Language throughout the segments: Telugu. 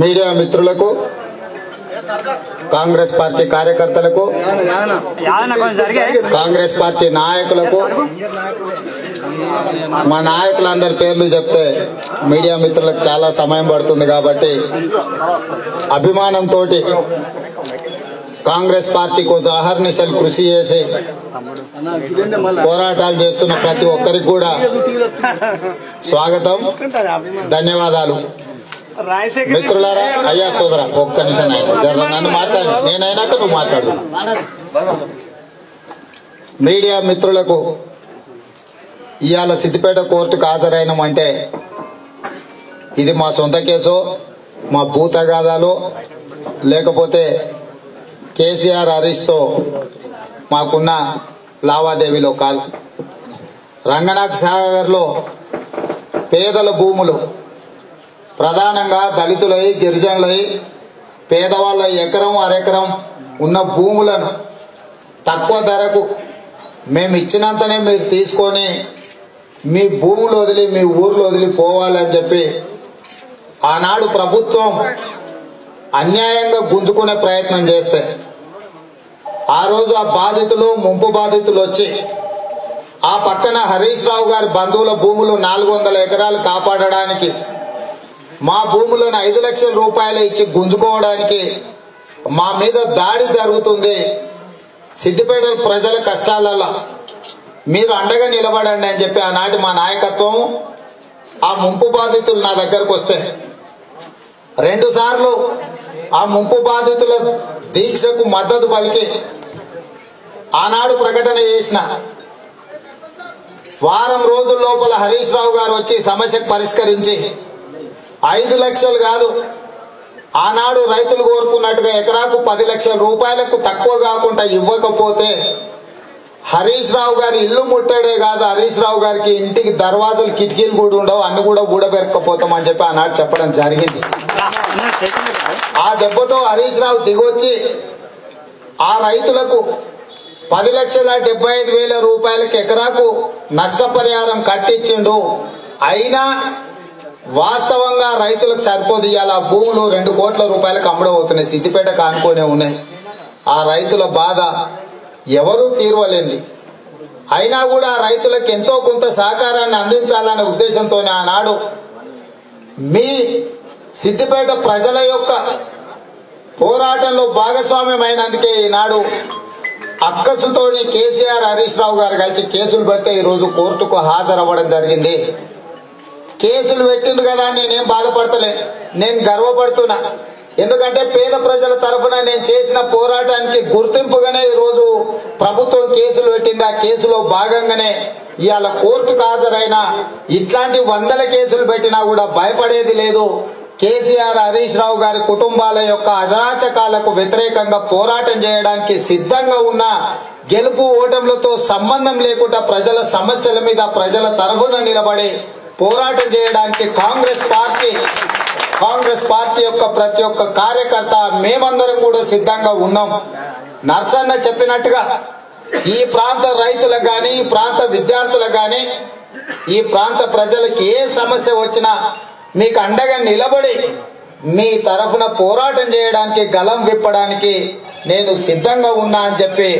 మీడియా మిత్రులకు కాంగ్రెస్ పార్టీ కార్యకర్తలకు కాంగ్రెస్ పార్టీ నాయకులకు మా నాయకులందరి పేర్లు చెప్తే మీడియా మిత్రులకు చాలా సమయం పడుతుంది కాబట్టి అభిమానంతో కాంగ్రెస్ పార్టీ కోసం అహర్నిశలు కృషి చేసి పోరాటాలు చేస్తున్న ప్రతి ఒక్కరికి కూడా స్వాగతం. ధన్యవాదాలు. మిత్రులారా అయ్యా సోదరా ఒక్క నిమిషం ఆయన జర నన్ను మాట్లాడు నేనైనాక నువ్వు మాట్లాడు. మీడియా మిత్రులకు ఇవాళ సిద్దిపేట కోర్టుకు హాజరైనామంటే ఇది మా సొంత కేసు మా భూతగాదాలు లేకపోతే కేసీఆర్ హరీష్తో మాకున్న లావాదేవీలో కాదు రంగనాథ్ సాగర్లో పేదల భూములు. ప్రధానంగా దళితులై గిరిజనులై పేదవాళ్ళ ఎకరం అరెకరం ఉన్న భూములను తక్కువ ధరకు మేము ఇచ్చినంతనే మీరు తీసుకొని మీ భూములు వదిలి మీ ఊర్లో వదిలి పోవాలని చెప్పి ఆనాడు ప్రభుత్వం అన్యాయంగా గుంజుకునే ప్రయత్నం చేస్తే ఆ రోజు ఆ బాధితులు ముంపు బాధితులు వచ్చి ఆ పక్కన హరీష్ రావు గారి బంధువుల భూములు నాలుగు వందల ఎకరాలు కాపాడడానికి మా భూములను ఐదు లక్షల రూపాయలు ఇచ్చి గుంజుకోవడానికి మా మీద దాడి జరుగుతుంది. సిద్దిపేట ప్రజల కష్టాలలో మీరు అండగా నిలబడండి అని చెప్పి ఆనాటి మా నాయకత్వం ఆ ముంపు బాధితులు నా దగ్గరకు వస్తే రెండు సార్లు ఆ ముంపు బాధితుల దీక్షకు మద్దతు పలికి ఆనాడు ప్రకటన చేసిన వారం రోజుల లోపల హరీష్ రావు గారు వచ్చి సమస్యకు పరిష్కరించి ఐదు లక్షలు కాదు ఆనాడు రైతులు కోరుకున్నట్టుగా ఎకరాకు పది లక్షల రూపాయలకు తక్కువ కాకుండా ఇవ్వకపోతే హరీష్ రావు గారి ఇల్లు ముట్టడే కాదు హరీష్ రావు గారికి ఇంటికి దర్వాజలు కిటికీలు కూడా ఉండవు అన్ని కూడా ఊడబెరకపోతామని చెప్పి ఆనాడు చెప్పడం జరిగింది. ఆ దెబ్బతో హరీష్ రావు దిగొచ్చి ఆ రైతులకు పది లక్షల డెబ్బై ఐదు వేల రూపాయలకి ఎకరాకు నష్టపరిహారం కట్టించిండు. అయినా వాస్తవంగా రైతులకు సరిపోదు ఆ భూములు రెండు కోట్ల రూపాయలకు అమ్ముడవుతున్నాయి సిద్దిపేట కానుకొనే ఉన్నాయి. ఆ రైతుల బాధ ఎవరూ తీర్వలేంది. అయినా కూడా రైతులకు ఎంతో కొంత సహకారాన్ని అందించాలనే ఉద్దేశంతోనే ఆనాడు మీ సిద్దిపేట ప్రజల యొక్క పోరాటంలో భాగస్వామ్యమైనందుకే ఈనాడు అక్కసుతోని కేసీఆర్ హరీష్ రావు గారు కలిసి కేసులు పెడితే ఈరోజు కోర్టుకు హాజరవ్వడం జరిగింది. కేసులు పెట్టిండు కదా అని నేనేం బాధపడతలే. నేను గర్వపడుతున్నా. ఎందుకంటే పేద ప్రజల తరఫున నేను చేసిన పోరాటానికి గుర్తింపుగానే ఈరోజు ప్రభుత్వం కేసులు పెట్టింది. ఆ కేసులో భాగంగానే ఇవాళ కోర్టుకు హాజరైన ఇట్లాంటి వందల కేసులు పెట్టినా కూడా భయపడేది లేదు. కేసీఆర్ హరీష్ రావు గారి కుటుంబాల యొక్క అరాచకాలకు వ్యతిరేకంగా పోరాటం చేయడానికి సిద్ధంగా ఉన్న గెలుపు ఓటములతో సంబంధం లేకుండా ప్రజల సమస్యల మీద ప్రజల తరఫున నిలబడి పోరాటం చేయడానికి కాంగ్రెస్ పార్టీ కాంగ్రెస్ పార్టీ యొక్క ప్రతి ఒక్క కార్యకర్త మేమందరం కూడా సిద్ధంగా ఉన్నాం. నర్సన్న చెప్పినట్టుగా ఈ ప్రాంత రైతులకు కానీ ఈ ప్రాంత విద్యార్థులకు కానీ ఈ ప్రాంత ప్రజలకు ఏ సమస్య వచ్చినా మీకు అండగా నిలబడి మీ తరఫున పోరాటం చేయడానికి గలం విప్పడానికి నేను సిద్ధంగా ఉన్నా అని చెప్పి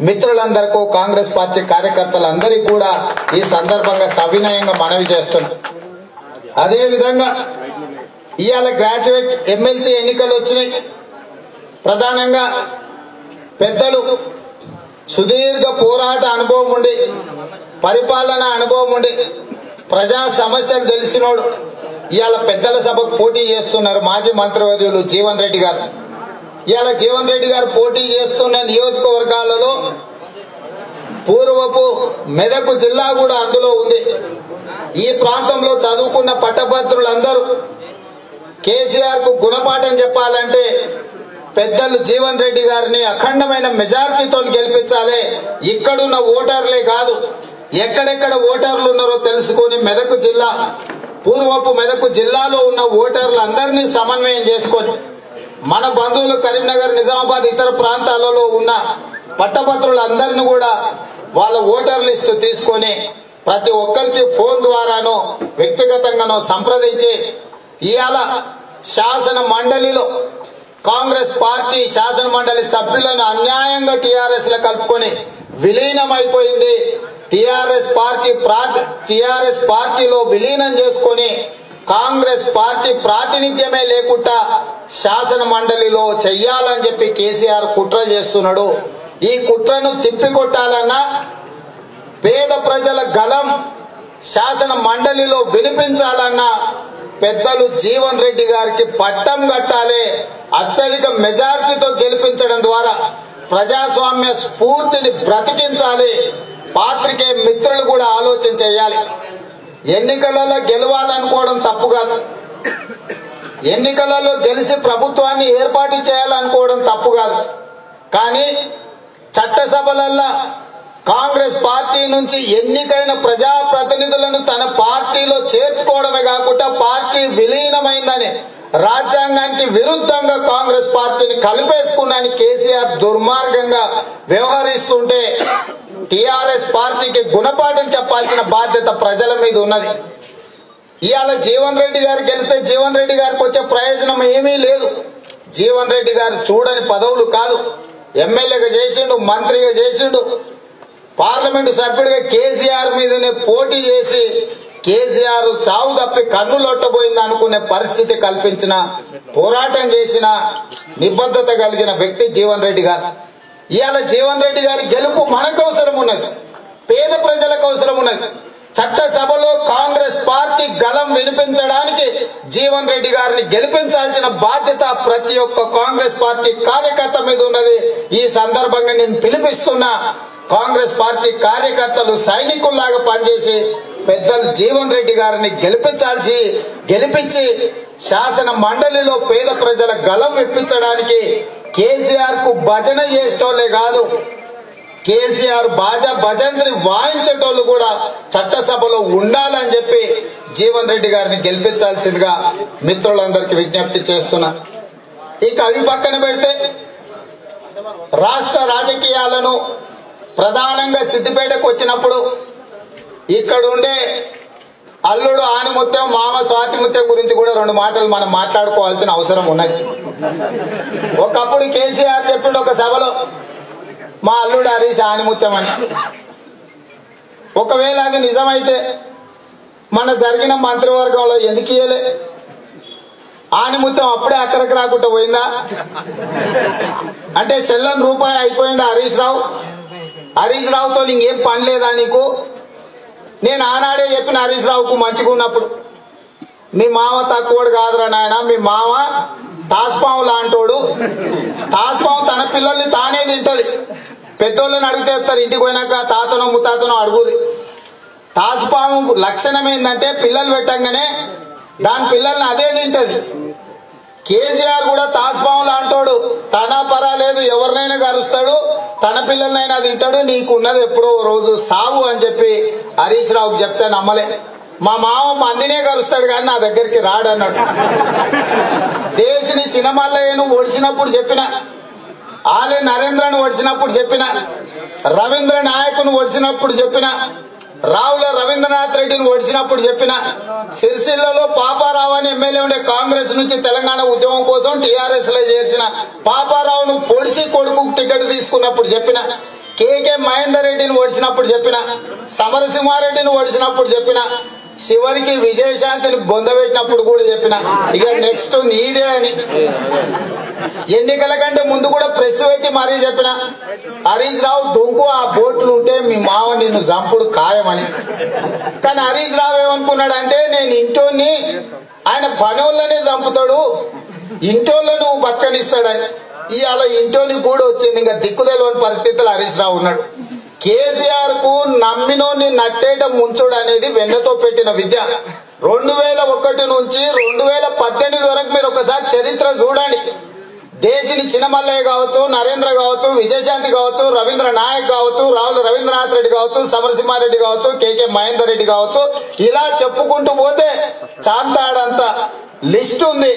మిత్రులందరికీ కాంగ్రెస్ పార్టీ కార్యకర్తలందరికీ కూడా ఈ సందర్భంగా సవినయంగా మనవి చేస్తున్నా. అదేవిధంగా ఇవాళ గ్రాడ్యుయేట్ ఎమ్మెల్సీ ఎన్నికలు వచ్చినాయి. ప్రధానంగా పెద్దలు సుదీర్ఘ పోరాట అనుభవం ఉండి పరిపాలన అనుభవం ఉండి ప్రజా సమస్యలు తెలిసినోడు ఇవాళ పెద్దల సభకు పోటీ చేస్తున్నారు మాజీ మంత్రివర్యులు జీవన్ రెడ్డి గారు. ఇవాళ జీవన్ రెడ్డి గారు పోటీ చేస్తున్న నియోజకవర్గాలలో పూర్వపు మెదకు జిల్లా కూడా అందులో ఉంది. ఈ ప్రాంతంలో చదువుకున్న పట్టభద్రులందరూ కేసీఆర్కు గుణపాఠం చెప్పాలంటే పెద్దలు జీవన్ రెడ్డి గారిని అఖండమైన మెజారిటీతో గెలిపించాలి. ఇక్కడున్న ఓటర్లే కాదు. ఎక్కడెక్కడ ఓటర్లు ఉన్నారో తెలుసుకొని మెదకు జిల్లా పూర్వపు మెదకు జిల్లాలో ఉన్న ఓటర్లు అందరినీ సమన్వయం చేసుకొని మన బంధువులు కరీంనగర్ నిజామాబాద్ ఇతర ప్రాంతాలలో ఉన్న పట్టభద్రులందరిని కూడా వాళ్ళ ఓటర్ లిస్టు తీసుకొని ప్రతి ఒక్కరికి ఫోన్ ద్వారానో వ్యక్తిగతంగానో సంప్రదించి ఇవాళ శాసన మండలిలో కాంగ్రెస్ పార్టీ శాసన మండలి సభ్యులను అన్యాయంగా టీఆర్ఎస్లో కలుపుకొని విలీనమైపోయింది. టిఆర్ఎస్ పార్టీ టిఆర్ఎస్ పార్టీలో విలీనం చేసుకొని కాంగ్రెస్ పార్టీ ప్రాతినిధ్యమే లేకుండా శాసన మండలిలో చెయ్యాలని చెప్పి కేసీఆర్ కుట్ర చేస్తున్నాడు. ఈ కుట్రను తిప్పికొట్టాలన్నా పేద ప్రజల గలం శాసన మండలిలో వినిపించాలన్నా పెద్దలు జీవన్ రెడ్డి గారికి పట్టం కట్టాలి అత్యధిక మెజార్టీతో గెలిపించడం ద్వారా ప్రజాస్వామ్య స్ఫూర్తిని బ్రతికించాలి. పాత్రికే మిత్రులు కూడా ఆలోచన చేయాలి. ఎన్నికలలో గెలవాలనుకోవడం తప్పు కాదు. ఎన్నికలలో గెలిచి ప్రభుత్వాన్ని ఏర్పాటు చేయాలనుకోవడం తప్పు కాదు. కానీ చట్టసభలల్లో కాంగ్రెస్ పార్టీ నుంచి ఎన్నికైన ప్రజాప్రతినిధులను తన పార్టీలో చేర్చుకోవడమే కాకుండా పార్టీ విలీనమైందని రాజ్యాంగానికి విరుద్ధంగా కాంగ్రెస్ పార్టీని కలిపేసుకున్నాని కేసీఆర్ దుర్మార్గంగా వ్యవహరిస్తుంటే టిఆర్ఎస్ పార్టీకి గుణపాఠం చెప్పాల్సిన బాధ్యత ప్రజల మీద ఉన్నది. ఇవాళ జీవన్ రెడ్డి గారికి వెళ్తే జీవన్ రెడ్డి గారికి వచ్చే ప్రయోజనం ఏమీ లేదు. జీవన్ రెడ్డి గారు చూడని పదవులు కాదు. ఎమ్మెల్యేగా చేసిండు మంత్రిగా చేసిండు. పార్లమెంటు సభ్యుడిగా కేసీఆర్ మీదనే పోటీ చేసి కేసీఆర్ చావు తప్పి కన్ను లొట్టబోయింది అనుకునే పరిస్థితి కల్పించిన పోరాటం చేసిన నిబద్ధత కలిగిన వ్యక్తి జీవన్ రెడ్డి గారు. ఇవాళ జీవన్ రెడ్డి గారి గెలుపు మనకు అవసరం ఉన్నది. పేద ప్రజలకు అవసరం ఉన్నది. చట్టసభలో కాంగ్రెస్ పార్టీ గలం వినిపించడానికి జీవన్ రెడ్డి గారిని గెలిపించాల్సిన బాధ్యత ప్రతి ఒక్క కాంగ్రెస్ పార్టీ కార్యకర్త మీద ఉన్నది. ఈ సందర్భంగా నేను పిలిపిస్తున్నా కాంగ్రెస్ పార్టీ కార్యకర్తలు సైనికుల్లాగా పనిచేసి పెద్దలు జీవన్ రెడ్డి గారిని గెలిపించాల్సి గెలిపించి శాసన మండలిలో పేద ప్రజల గలం విప్పించడానికి కేసీఆర్కు భజన చేసేటోళ్ళే కాదు. కేసీఆర్ బాజా భజనని వాయించేటోళ్ళు కూడా చట్టసభలో ఉండాలని చెప్పి జీవన్ రెడ్డి గారిని గెలిపించాల్సిందిగా మిత్రులందరికీ విజ్ఞప్తి చేస్తున్నా. ఇక అవి పక్కన పెడితే రాష్ట్ర రాజకీయాలను ప్రధానంగా సిద్దిపేటకు వచ్చినప్పుడు ఇక్కడ ఉండే అల్లుడు ఆనిముత్యం మామ స్వాతిముత్యం గురించి కూడా రెండు మాటలు మనం మాట్లాడుకోవాల్సిన అవసరం ఉన్నది. ఒకప్పుడు కేసీఆర్ చెప్పిండు ఒక సభలో మా అల్లుడు హరీష్ ఆనిముత్యం అని. ఒకవేళ అది నిజమైతే మన జరిగిన మంత్రివర్గంలో ఎందుకు ఇయ్యలే? ఆనిముత్యం అప్పుడే అక్కడికి రాకుండా పోయిందా? అంటే సెల్లం రూపాయి అయిపోయిందా హరీష్ రావు. హరీష్ రావుతో ఇంకేం పని లేదా నీకు? నేను ఆనాడే చెప్పిన హరీష్ రావుకు మంచిగా ఉన్నప్పుడు మీ మామ తక్కువడు కాదురా నాయన మీ మామ తాస్పాము లాంటోడు. తాస్పాము తన పిల్లల్ని తానే తింటది. పెద్దోళ్ళని అడిగితే చెప్తారు ఇంటికి పోయినాక తాతనో ముత్తాతనో అడుగురి తాస్పాము లక్షణం ఏంటంటే పిల్లలు పెట్టంగానే దాని పిల్లల్ని అదే తింటది. కేసీఆర్ కూడా తాస్పాము లాంటోడు. తన పరాలేదు ఎవరినైనా కరుస్తాడు తన పిల్లలనైనా తింటాడు నీకున్నది ఎప్పుడో ఓ రోజు సావు అని చెప్పి హరీష్ రావుకి చెప్తే నమ్మలే. మా మామ మందినే కరుస్తాడు కానీ నా దగ్గరికి రాడన్నాడు దేశిని సినిమాల్లో ఒడిచినప్పుడు చెప్పిన ఆలే నరేంద్రను ఒడిచినప్పుడు చెప్పిన రవీంద్ర నాయకును ఓడిచినప్పుడు చెప్పిన రావుల రవీంద్రనాథ్ రెడ్డిని ఓడిచినప్పుడు చెప్పిన సిరిసిల్లలో పాపారావు అని ఎమ్మెల్యే ఉండే కాంగ్రెస్ నుంచి తెలంగాణ ఉద్యమం కోసం టీఆర్ఎస్లో చేర్చిన పాపారావును పొడిసి కొడుకు టికెట్ తీసుకున్నప్పుడు చెప్పిన కేకే మహేందర్ రెడ్డిని ఓడిచినప్పుడు చెప్పిన సమరసింహారెడ్డిని ఓడిచినప్పుడు చెప్పిన చివరికి విజయశాంతిని బొందబెట్టినప్పుడు కూడా చెప్పిన. ఇక నెక్స్ట్ నీదే అని. ఎన్నికల కంటే ముందు కూడా ప్రెస్ పెట్టి మరీ చెప్పిన హరీష్ రావు దొంకు ఆ బోట్లు ఉంటే మీ మావ నిన్ను చంపుడు ఖాయమని. కానీ హరీష్ రావు ఏమనుకున్నాడంటే నేను ఇంటోని ఆయన పనోళ్ళనే చంపుతాడు ఇంటోళ్ళను బతకనిస్తాడని. ఇవాళ ఇంటోని కూడా వచ్చింది ఇంకా దిక్కుదలవని పరిస్థితులు హరీష్ రావు ఉన్నాడు. కేసీఆర్కు నమ్మినోని నట్టేట ముంచుడు అనేది వెన్నతో పెట్టిన విద్య. రెండు వేల ఒకటి నుంచి రెండు వేల పద్దెనిమిది వరకు మీరు ఒకసారి చరిత్ర చూడండి. దేశిని చిన్నమల్లయ్య కావచ్చు నరేంద్ర కావచ్చు విజయశాంతి కావచ్చు రవీంద్ర నాయక్ కావచ్చు రావుల రవీంద్రనాథ్ రెడ్డి కావచ్చు సమరసింహారెడ్డి కావచ్చు కేకే మహేందర్ రెడ్డి కావచ్చు ఇలా చెప్పుకుంటూ పోతే చాంతాడంత లిస్ట్ ఉంది.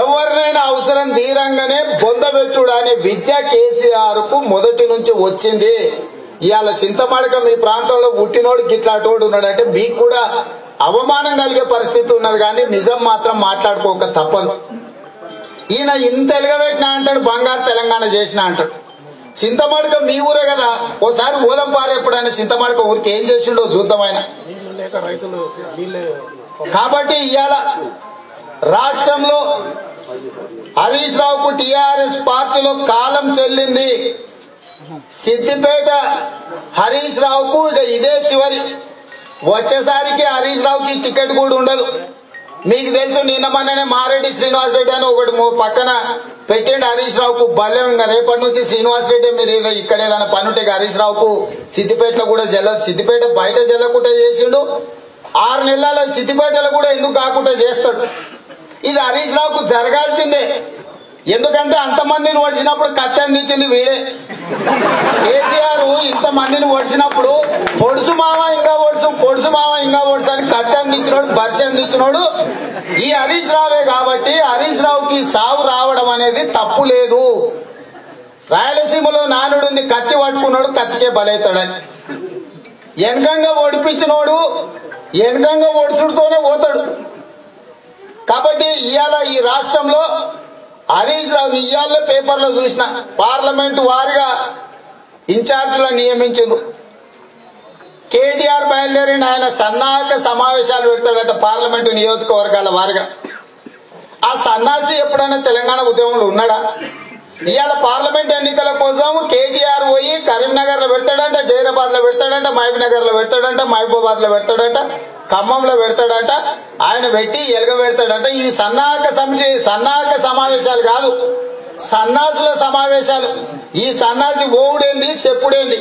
ఎవరినైనా అవసరం తీరంగానే బొందబెట్టుడు అనే విద్య కేసీఆర్కు మొదటి నుంచి వచ్చింది. ఇవాళ చింతమడక మీ ప్రాంతంలో పుట్టినోడు గిట్లాటోడు ఉన్నాడంటే మీకు కూడా అవమానం కలిగే పరిస్థితి ఉన్నది కానీ నిజం మాత్రం మాట్లాడుకోక తప్పదు. ఈయన ఇంత ఎలుగబెట్టినా అంటాడు బంగారు తెలంగాణ చేసిన అంటాడు. చింతమడక మీ ఊరే కదా. ఓసారి ఊదం పారు ఎప్పుడైనా చింతమడక ఊరికి ఏం చేసిండో చూద్దాం ఆయన. కాబట్టి ఇవాళ రాష్ట్రంలో హరీష్ రావుకు టిఆర్ఎస్ పార్టీలో కాలం చెల్లింది. సిద్దిపేట హరీష్ రావుకు ఇక ఇదే చివరి. వచ్చేసరికి హరీష్ రావుకి టికెట్ కూడా ఉండదు. మీకు తెలుసు నిన్న మొన్ననే మారెడ్డి శ్రీనివాస్ రెడ్డి అని ఒకటి పక్కన పెట్టండి హరీష్ రావుకు భలే ఇంకా రేపటి నుంచి శ్రీనివాస్ రెడ్డి మీరు ఏదో ఇక్కడ ఏదైనా పని ఉంటే హరీష్ రావుకు సిద్దిపేటలో కూడా జల్ల సిద్దిపేట బయట జల్లకుండా చేసిండు. ఆరు నెలల సిద్దిపేటలో కూడా ఎందుకు కాకుండా చేస్తాడు? ఇది హరీష్ రావుకు జరగాల్సిందే. ఎందుకంటే అంతమందిని వచ్చినప్పుడు కత్తి అందించింది వీడే. కేసీఆర్ ఇంత మందిని ఓడిచినప్పుడు పొడుసు మామ ఇంకా ఓడుసు పొడుసు మామ ఇంకా ఓడుసు అని కత్తి అందించినోడు బర్షి అందించినోడు ఈ హరీష్ రావే కాబట్టి హరీష్ రావుకి సావు రావడం అనేది తప్పు లేదు. రాయలసీమలో నానుడుంది కత్తి పట్టుకున్నాడు కత్తికే బలవుతాడని వెనకంగా ఓడిపించినోడు వెనకంగా ఓడిసుడుతోనే పోతాడు. కాబట్టి ఇవాళ ఈ రాష్ట్రంలో హరీష్ రావు ఇవాళ పేపర్లో చూసిన. పార్లమెంటు వారిగా ఇన్ఛార్జ్లో నియమించారు కేటీఆర్ బయలుదేరిన ఆయన సన్నాహక సమావేశాలు పెడతాడట పార్లమెంటు నియోజకవర్గాల వారిగా. ఆ సన్నాసి ఎప్పుడైనా తెలంగాణ ఉద్యమంలో ఉన్నాడా? ఇవాళ పార్లమెంట్ ఎన్నికల కోసం కేటీఆర్ పోయి కరీంనగర్లో పెడతాడంట జైరాబాద్లో పెడతాడంట మహబూబ్నగర్లో పెడతాడంట మహబూబాద్లో పెడతాడంట. ఖమ్మంలో పెడతాడంట ఆయన పెట్టి ఎలుగ పెడతాడంట. ఈ సన్నాహక సమితి సన్నాహక సమావేశాలు కాదు సన్నాసుల సమావేశాలు. ఈ సన్నాసి ఓవుడేంది చెప్పుడేంది?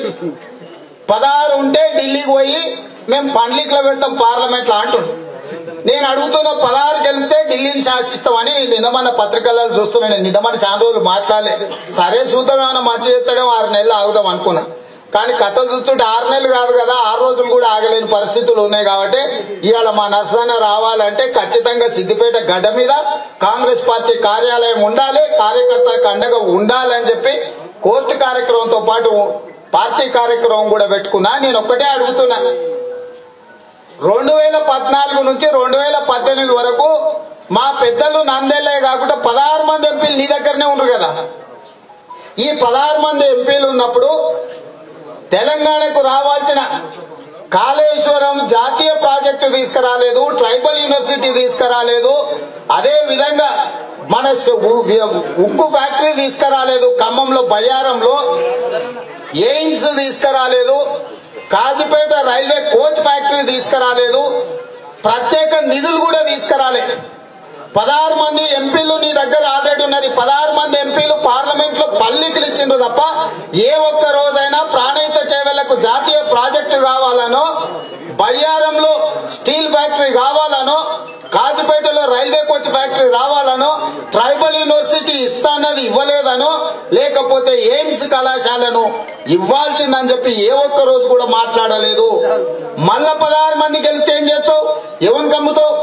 పదహారు ఉంటే ఢిల్లీకి పోయి మేము పండ్లికలో పెడతాం పార్లమెంట్లో అంటుండు. నేను అడుగుతున్న పదహారు గెలిస్తే ఢిల్లీని శాసిస్తామని నిన్నమన్న పత్రికలలో చూస్తున్నాను నేను. నిన్నమన్న చాలా రోజులు మాట్లాడలే. సరే చూద్దాం ఏమైనా మంచి చేస్తాడేమో ఆరు నెలలు ఆగుదాం అనుకున్నా. కానీ కథ చూస్తుంటే ఆరు నెలలు కాదు కదా ఆరు రోజులు కూడా ఆగలేని పరిస్థితులు ఉన్నాయి కాబట్టి ఇవాళ మా నర్సన్న రావాలంటే ఖచ్చితంగా సిద్దిపేట గడ్డ మీద కాంగ్రెస్ పార్టీ కార్యాలయం ఉండాలి కార్యకర్తలకు అండగా ఉండాలి అని చెప్పి కోర్టు కార్యక్రమంతో పాటు పార్టీ కార్యక్రమం కూడా పెట్టుకున్నా. నేను ఒక్కటే అడుగుతున్నా. రెండు వేల పద్నాలుగు నుంచి రెండు వేల పద్దెనిమిది వరకు మా పెద్దలు నందేలే కాకుండా పదహారు మంది ఎంపీలు నీ దగ్గరనే ఉండరు కదా. ఈ పదహారు మంది ఎంపీలు ఉన్నప్పుడు తెలంగాణకు రావాల్సిన కాళేశ్వరం జాతీయ ప్రాజెక్టు తీసుకురాలేదు ట్రైబల్ యూనివర్సిటీ తీసుకురాలేదు. అదే విధంగా మన ఉక్కు ఫ్యాక్టరీ తీసుకురాలేదు ఖమ్మంలో బయ్యారంలో. ఎయిమ్స్ తీసుకురాలేదు. కాజీపేట రైల్వే కోచ్ ఫ్యాక్టరీ తీసుకురాలేదు. ప్రత్యేక నిధులు కూడా తీసుకురాలేదు పదహారు మంది ఎంపీలు నీ దగ్గర ఆల్రెడీ ఉన్నారు ఈ పదహారు మంది ఎంపీలు పార్లమెంట్లో పల్లికలు ఇచ్చిండ్రు తప్ప ఏ ఒక్క చేవలకు జాతీయ ప్రాజెక్టు కావాలనో బయ్యారంలో స్టీల్ ఫ్యాక్టరీ కావాలనో కాజుపేటలో రైల్వే కోచ్ ఫ్యాక్టరీ రావాలనో ట్రైబల్ యూనివర్సిటీ ఇస్తానది ఇవ్వలేదనో లేకపోతే ఎయిమ్స్ కళాశాలను ఇవ్వాల్సిందని చెప్పి ఏ ఒక్క రోజు కూడా మాట్లాడలేదు. మళ్ళా పదహారు మంది గెలిస్తే ఏం చేస్తావు? ఎవరిని కమ్ముతావు?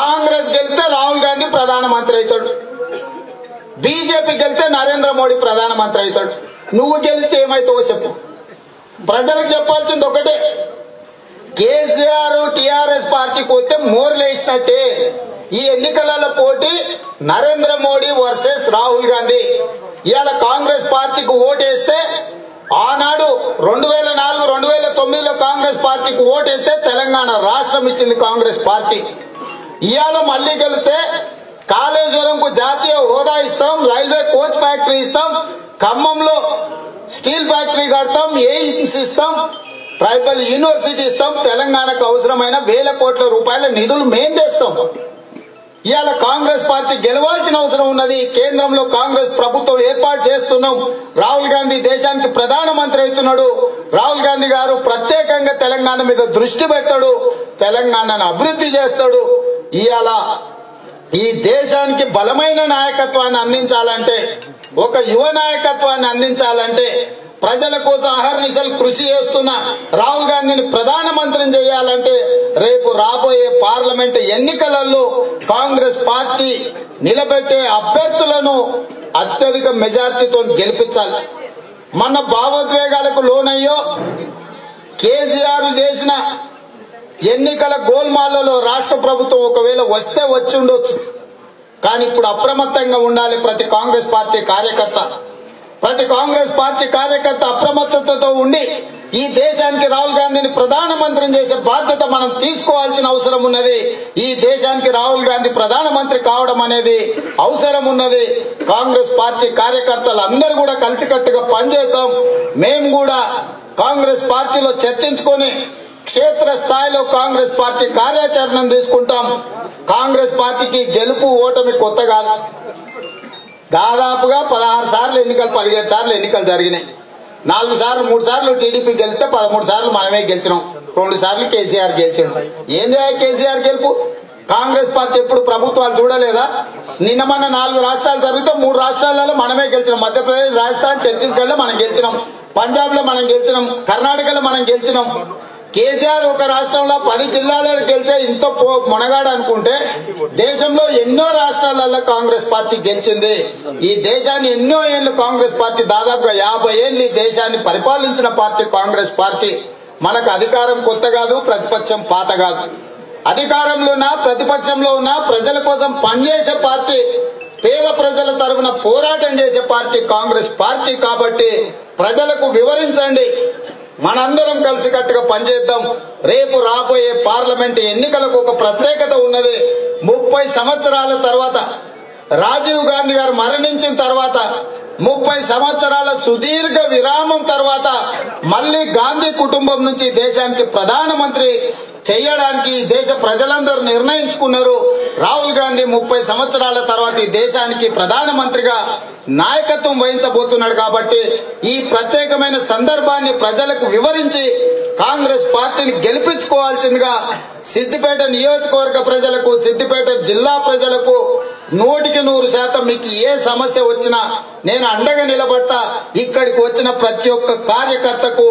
కాంగ్రెస్ గెలిస్తే రాహుల్ గాంధీ ప్రధానమంత్రి అవుతాడు. బీజేపీ గెలిస్తే నరేంద్ర మోడీ ప్రధానమంత్రి అవుతాడు. నువ్వు గెలిస్తే ఏమైతావో చెప్పు. ప్రజలకు చెప్పాల్సింది ఒకటే. కేసీఆర్ టిఆర్ఎస్ పార్టీకి వస్తే మోర్లేసినట్టే ఈ ఎన్నికలలో పోటీ నరేంద్ర మోడీ వర్సెస్ రాహుల్ గాంధీ. ఇవాళ కాంగ్రెస్ పార్టీకి ఓటేస్తే ఆనాడు రెండు వేల నాలుగు రెండు వేల తొమ్మిదిలో కాంగ్రెస్ పార్టీకి ఓటేస్తే తెలంగాణ రాష్ట్రం ఇచ్చింది కాంగ్రెస్ పార్టీ. ఇవాళ మళ్ళీ గెలితే కాళేశ్వరంకు జాతీయ హోదా ఇస్తాం రైల్వే కోచ్ ఫ్యాక్టరీ ఇస్తాం ఖమ్మంలో స్టీల్ ఫ్యాక్టరీ కడతాం ఎయిమ్స్ ఇస్తాం ట్రైబల్ యూనివర్సిటీ ఇస్తాం తెలంగాణకు అవసరమైన వేల కోట్ల రూపాయల నిధులు మేం తెస్తాం. ఇవాళ కాంగ్రెస్ పార్టీ గెలవాల్సిన అవసరం ఉన్నది. కేంద్రంలో కాంగ్రెస్ ప్రభుత్వం ఏర్పాటు చేస్తున్నాం. రాహుల్ గాంధీ దేశానికి ప్రధానమంత్రి అవుతున్నాడు. రాహుల్ గాంధీ గారు ప్రత్యేకంగా తెలంగాణ మీద దృష్టి పెడతాడు. తెలంగాణను అభివృద్ధి చేస్తాడు. ఇవాళ ఈ దేశానికి బలమైన నాయకత్వాన్ని అందించాలంటే ఒక యువ నాయకత్వాన్ని అందించాలంటే ప్రజల కోసం అహర్నిశలు కృషి చేస్తున్న రాహుల్ గాంధీని ప్రధానమంత్రిని చేయాలంటే రేపు రాబోయే పార్లమెంట్ ఎన్నికలలో కాంగ్రెస్ పార్టీ నిలబెట్టే అభ్యర్థులను అత్యధిక మెజార్టీతో గెలిపించాలి. మన భావోద్వేగాలకు లోనయ్యో కేసీఆర్ చేసిన ఎన్నికల గోల్మాలలో రాష్ట్ర ప్రభుత్వం ఒకవేళ వస్తే వచ్చి ఉండొచ్చు కానీ ఇప్పుడు అప్రమత్తంగా ఉండాలి ప్రతి కాంగ్రెస్ పార్టీ కార్యకర్త. ప్రతి కాంగ్రెస్ పార్టీ కార్యకర్త అప్రమత్తతతో ఉండి ఈ దేశానికి రాహుల్ గాంధీని ప్రధానమంత్రిని చేసే బాధ్యత మనం తీసుకోవాల్సిన అవసరం ఉన్నది. ఈ దేశానికి రాహుల్ గాంధీ ప్రధానమంత్రి కావడం అనేది అవసరం ఉన్నది. కాంగ్రెస్ పార్టీ కార్యకర్తలు అందరూ కూడా కలిసికట్టుగా పనిచేద్దాం. మేము కూడా కాంగ్రెస్ పార్టీలో చర్చించుకొని క్షేత్ర స్థాయిలో కాంగ్రెస్ పార్టీ కార్యాచరణను తీసుకుంటాం. కాంగ్రెస్ పార్టీకి గెలుపు ఓటమి కొత్త కాదు. దాదాపుగా పదహారు సార్లు ఎన్నికలు పదిహేడు సార్లు ఎన్నికలు జరిగినాయి. నాలుగు సార్లు మూడు సార్లు టీడీపీ గెలిస్తే పదమూడు సార్లు మనమే గెలిచినాం. రెండు సార్లు కేసీఆర్ గెలిచాడు. ఏంది కేసీఆర్ గెలుపు? కాంగ్రెస్ పార్టీ ఎప్పుడు ప్రభుత్వాలు చూడలేదా? నిన్న మన నాలుగు రాష్ట్రాలు జరిగితే మూడు రాష్ట్రాలలో మనమే గెలిచినాం. మధ్యప్రదేశ్ రాజస్థాన్ ఛత్తీస్గఢ్లో మనం గెలిచినాం. పంజాబ్లో మనం గెలిచినాం. కర్ణాటకలో మనం గెలిచినాం. కేసీఆర్ ఒక రాష్ట్రంలో పది జిల్లాలో గెలిచే ఇంత పో- అనుకుంటే దేశంలో ఎన్నో రాష్ట్రాలలో కాంగ్రెస్ పార్టీ గెలిచింది. ఈ దేశాన్ని ఎన్నో ఏళ్ళు కాంగ్రెస్ పార్టీ దాదాపుగా యాభై ఏళ్ళు ఈ దేశాన్ని పరిపాలించిన పార్టీ కాంగ్రెస్ పార్టీ. మనకు అధికారం కొత్త కాదు ప్రతిపక్షం పాత కాదు. అధికారంలో ఉన్నా ప్రతిపక్షంలో ఉన్నా ప్రజల కోసం పనిచేసే పార్టీ పేద ప్రజల తరఫున పోరాటం చేసే పార్టీ కాంగ్రెస్ పార్టీ కాబట్టి ప్రజలకు వివరించండి. మనందరం కలిసికట్టుగా పనిచేద్దాం రేపు రాబోయే పార్లమెంట్ ఎన్నికలకు ఒక ప్రత్యేకత ఉన్నది. ముప్పై సంవత్సరాల తర్వాత రాజీవ్ గాంధీ గారు మరణించిన తర్వాత ముప్పై సంవత్సరాల సుదీర్ఘ విరామం తర్వాత మళ్ళీ గాంధీ కుటుంబం నుంచి దేశానికి ప్రధానమంత్రి చేయడానికి ఈ దేశ ప్రజలందరూ నిర్ణయించుకున్నారు. రాహుల్ గాంధీ ముప్పై సంవత్సరాల తర్వాత ఈ దేశానికి ప్రధానమంత్రిగా నాయకత్వం వహించబోతున్నాడు కాబట్టి ఈ ప్రత్యేక ప్రత్యేకమైన సందర్భాన్ని ప్రజలకు వివరించి కాంగ్రెస్ పార్టీని గెలిపించుకోవాల్సిందిగా సిద్దిపేట నియోజకవర్గ ప్రజలకు సిద్దిపేట జిల్లా ప్రజలకు నూటికి నూరు శాతం మీకు ఏ సమస్య వచ్చినా నేను అండగా నిలబడతా ఇక్కడికి వచ్చిన ప్రతి ఒక్క కార్యకర్తకు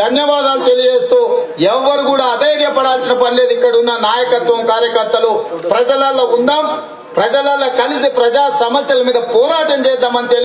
ధన్యవాదాలు తెలియజేస్తూ ఎవరు కూడా అధైర్యపడాల్సిన పని లేదు. ఇక్కడ ఉన్న నాయకత్వం కార్యకర్తలు ప్రజలలో ఉందాం. ప్రజలలో కలిసి ప్రజా సమస్యల మీద పోరాటం చేద్దామని